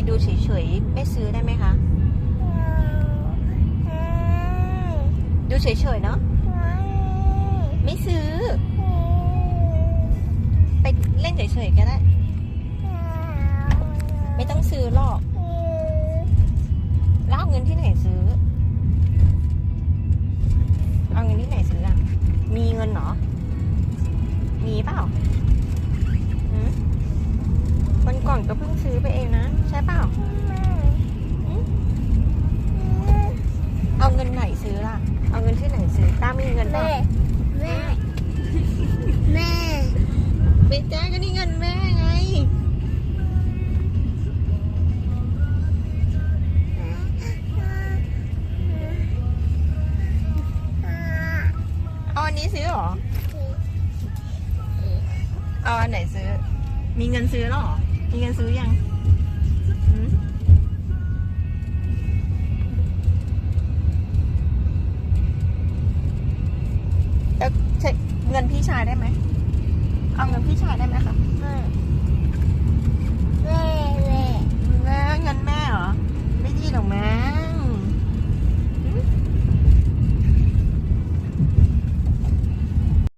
ไปดูเฉยๆ ไม่ซื้อได้ไหมคะ ดูเฉยๆเนาะ ไม่ซื้อ ไปเล่นเฉยๆก็ได้ ไม่ต้องซื้อหรอก แล้วเอาเงินที่ไหนซื้อ เอาเงินที่ไหนซื้ออะ มีเงินเหรอ มีเปล่า นก่อนก็เพิ่งซื้อไปเองนะ ใช่เปล่าเอาเงินไหนซื้อล่ะ เอาเงินที่ไหนซื้อต้ามีเงินเปล่าแม่ แม่ไม่ใช่ก็นี่เงินแม่ไงเอาอันนี้ซื้อเหรอ เอาอันไหนซื้อ มีเงินซื้อแล้วเหรอ มีเงินซื้อยังหืมแล้วใช้เงินพี่ชายได้ไหม เอาเงินพี่ชายได้ไหมคะ